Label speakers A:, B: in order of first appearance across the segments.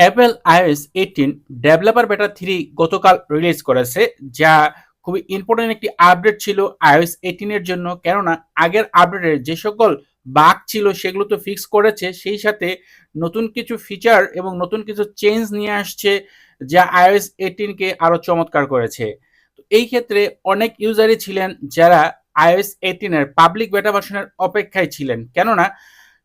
A: Apple iOS 18 developer beta three গতকাল release করেছে, যা খুবই ইম্পর্টেন্ট একটি আপডেট ছিল 18 এর জন্য। কেননা, আগের আপডেটের যে সকল বাগ ছিল সেগুলো তো ফিক্স করেছে। সেই সাথে নতুন কিছু ফিচার এবং নতুন কিছু চেঞ্জ নিয়ে আসছে, যা iOS 18 কে আরও চমৎকার করেছে। তো এই ক্ষেত্রে অনেক ইউজারই ছিলেন যারা 18 এর পাবলিক বেটা ভার্সনের অপেক্ষায় ছিলেন। কেননা,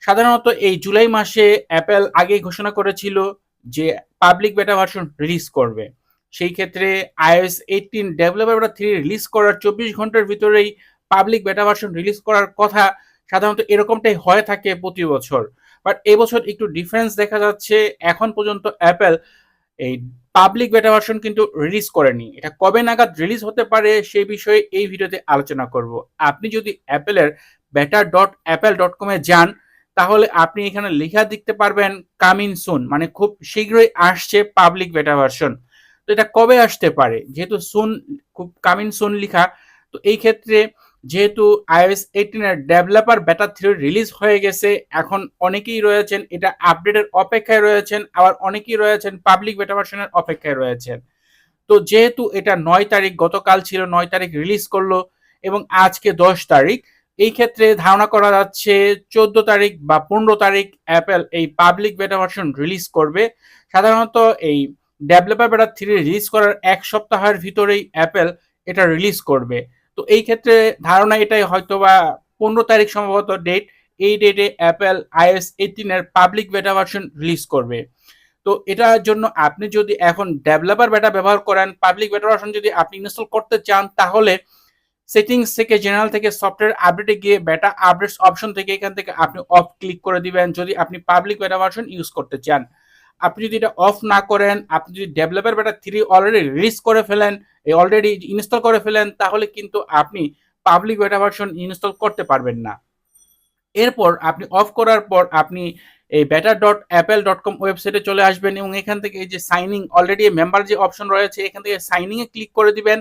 A: সাধারণত এই জুলাই মাসে অ্যাপেল আগেই ঘোষণা করেছিল যে পাবলিক বেটা ভার্সন রিলিজ করবে। সেই ক্ষেত্রে iOS 18 ডেভেলপার বেটা 3 রিলিজ করার চব্বিশ ঘণ্টার ভিতরেই পাবলিক বেটা ভার্সন রিলিজ করার কথা সাধারণত এরকমটাই হয়ে থাকে প্রতি বছর। বাট এবছর একটু ডিফারেন্স দেখা যাচ্ছে। এখন পর্যন্ত অ্যাপেল এই পাবলিক বেটা ভার্সন কিন্তু রিলিজ করেনি। এটা কবে নাগাদ রিলিজ হতে পারে সেই বিষয়ে এই ভিডিওতে আলোচনা করব। আপনি যদি অ্যাপেলের বেটা ডট অ্যাপেল ডট কমে যান তাহলে আপনি এখানে লেখা দেখতে পারবেন কামিং সুন মানে খুব শীঘ্রই আসছে পাবলিক বেটা ভার্সন তো এটা কবে আসতে পারে? যেহেতু সুন খুব কামিং সুন লেখা, তো এই ক্ষেত্রে যেহেতু 18 এর ডেভেলপার বেটা থ্রি রিলিজ হয়ে গেছে, এখন অনেকেই রয়েছেন, এটা আপডেটের অপেক্ষায় রয়েছেন, আবার অনেকেই রয়েছেন পাবলিক বেটা ভার্সনের অপেক্ষায় রয়েছেন। তো যেহেতু এটা নয় তারিখ, গতকাল ছিল নয় তারিখ রিলিজ করল, এবং আজকে দশ তারিখ এই ক্ষেত্রে ধারণা করা যাচ্ছে চোদ্দ তারিখ বা পনেরো তারিখ অ্যাপেল এই পাবলিক বেটা ভার্সন রিলিজ করবে। সাধারণত এই ডেভেলপার বেটা থ্রি রিলিজ করার এক সপ্তাহের ভিতরেই অ্যাপেল এটা রিলিজ করবে। তো এই ক্ষেত্রে ধারণা এটাই হয়তো বা পনেরো তারিখ সম্ভবত ডেট এই ডেটে অ্যাপেল আইএস এইটিন এর পাবলিক বেটা ভার্সন রিলিজ করবে। তো এটার জন্য আপনি যদি এখন ডেভেলপার বেটা ব্যবহার করেন পাবলিক বেটা ভার্সন যদি আপনি ইনস্টল করতে চান, তাহলে সেটিংস থেকে জেনারেল থেকে সফটওয়্যার আপডেটে গিয়ে বেটা আপডেটস অপশন থেকে এখান থেকে আপনি অফ ক্লিক করে দিবেন। যদি আপনি পাবলিক বেটা ভার্সন ইউজ করতে চান। আপনি যদি এটা অফ না করেন, আপনি যদি developer beta three already release করে ফেলেন অলরেডি ইনস্টল করে ফেলেন, তাহলে কিন্তু আপনি পাবলিক বেটা ভার্সন ইনস্টল করতে পারবেন না। এরপর আপনি অফ করার পর আপনি এই বেটা ডট অ্যাপেল ডট কম ওয়েবসাইটে চলে আসবেন এবং এখান থেকে এই যে সাইনিং অলরেডি মেম্বার যে অপশন রয়েছে, এখান থেকে সাইনিংয়ে ক্লিক করে দিবেন।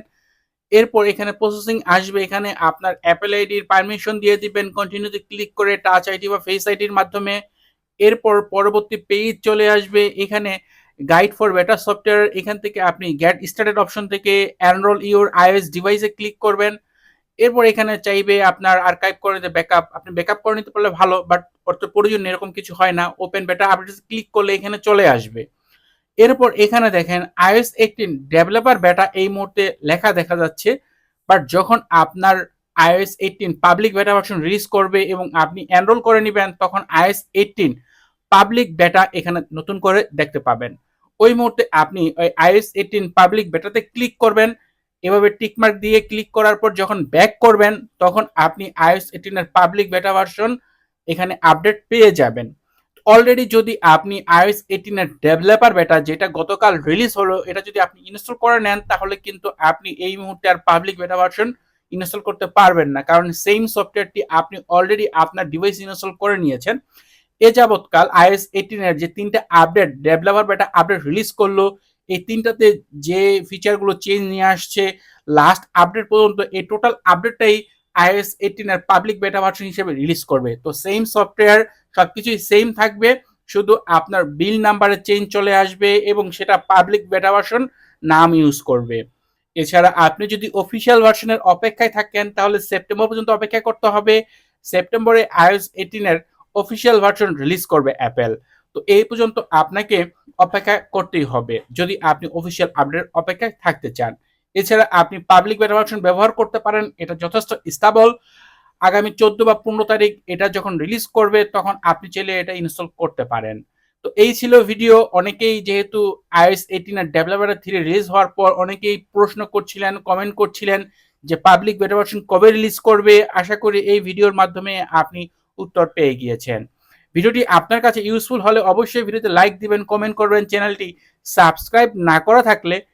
A: এরপর এখানে প্রসেসিং আসবে, এখানে আপনার অ্যাপেল আইডির পারমিশন দিয়ে দিবেন কন্টিনিউতে ক্লিক করে টাচ আইডি বা ফেস আইডির মাধ্যমে। এরপর পরবর্তী পেজ চলে আসবে, এখানে গাইড ফর বেটার সফটওয়্যার এখান থেকে আপনি গ্যাট স্টার্টেড অপশন থেকে অ্যানরোল ইউর আইওএস ডিভাইসে ক্লিক করবেন। এরপর এখানে চাইবে আপনার আর্কাইভ করে নিতে ব্যাকআপ আপনি ব্যাকআপ করে নিতে পারলে ভালো বাট অর্থ প্রয়োজন এরকম কিছু হয় না। ওপেন বেটা আপডেট ক্লিক করলে এখানে চলে আসবে। এরপর এখানে দেখেন আইএস এইটিন ডেভেলপার বেটা এই মুহূর্তে লেখা দেখা যাচ্ছে বাট যখন আপনার iOS eighteen public beta version release করবে এবং আপনি এনরোল করে নেবেন, তখন আইএস এইটিন পাবলিক বেটা এখানে নতুন করে দেখতে পাবেন। ওই মুহূর্তে আপনি ওই আইএস এইটিন পাবলিক বেটাতে ক্লিক করবেন, এভাবে টিকমার্ক দিয়ে ক্লিক করার পর যখন ব্যাক করবেন, তখন আপনি আইএস এইটিনের পাবলিক বেটা ভার্সন এখানে আপডেট পেয়ে যাবেন। অলরেডি যদি আপনি 18 এর ডেভেলপার বেটা যেটা গতকাল রিলিজ হলো, এটা যদি আপনি ইনস্টল করে নেন, তাহলে কিন্তু আপনি এই মুহূর্তে আর পাবলিক বেটা ভার্সন ইনস্টল করতে পারবেন না। কারণ সেম সফটওয়্যারটি আপনি অলরেডি আপনার ডিভাইস ইনস্টল করে নিয়েছেন। এ যাবৎকাল 18 এর যে তিনটা update developer beta update release করল, এই তিনটাতে যে ফিচারগুলো চেঞ্জ নিয়ে আসছে লাস্ট আপডেট পর্যন্ত এই টোটাল আপডেটটাই iOS 18 এর পাবলিক বেটা ভার্সন হিসেবে রিলিজ করবে। তো সেম সফটওয়্যার সবকিছুই সেম থাকবে, শুধু আপনার বিল নাম্বারে চেঞ্জ চলে আসবে এবং সেটা পাবলিক বেটা ভার্সন নাম ইউজ করবে। এছাড়া আপনি যদি অফিসিয়াল ভার্সনের অপেক্ষায় থাকেন, তাহলে সেপ্টেম্বর পর্যন্ত অপেক্ষা করতে হবে। সেপ্টেম্বরে iOS 18 এর অফিসিয়াল ভার্সন রিলিজ করবে অ্যাপেল তো এই পর্যন্ত আপনাকে অপেক্ষা করতেই হবে। যদি আপনি অফিসিয়াল আপডেট অপেক্ষায় থাকতে চান এছাড়া আপনি পাবলিক বেটা ভার্সন ব্যবহার করতে পারেন, এটা যথেষ্ট স্টাবল আগামী চোদ্দ বা পনেরো তারিখ এটা যখন রিলিজ করবে, তখন আপনি চাইলে এটা ইনস্টল করতে পারেন। তো এই ছিল ভিডিও অনেকেই যেহেতু আইএস এইটিন আর ডেভেলপার থ্রি রিলিজ হওয়ার পর অনেকেই প্রশ্ন করছিলেন কমেন্ট করছিলেন যে পাবলিক বেটা ভার্সন কবে রিলিজ করবে? আশা করি এই ভিডিওর মাধ্যমে আপনি উত্তর পেয়ে গিয়েছেন। ভিডিওটি আপনার কাছে ইউজফুল হলে অবশ্যই ভিডিওতে লাইক দিবেন কমেন্ট করবেন চ্যানেলটি সাবস্ক্রাইব না করা থাকলে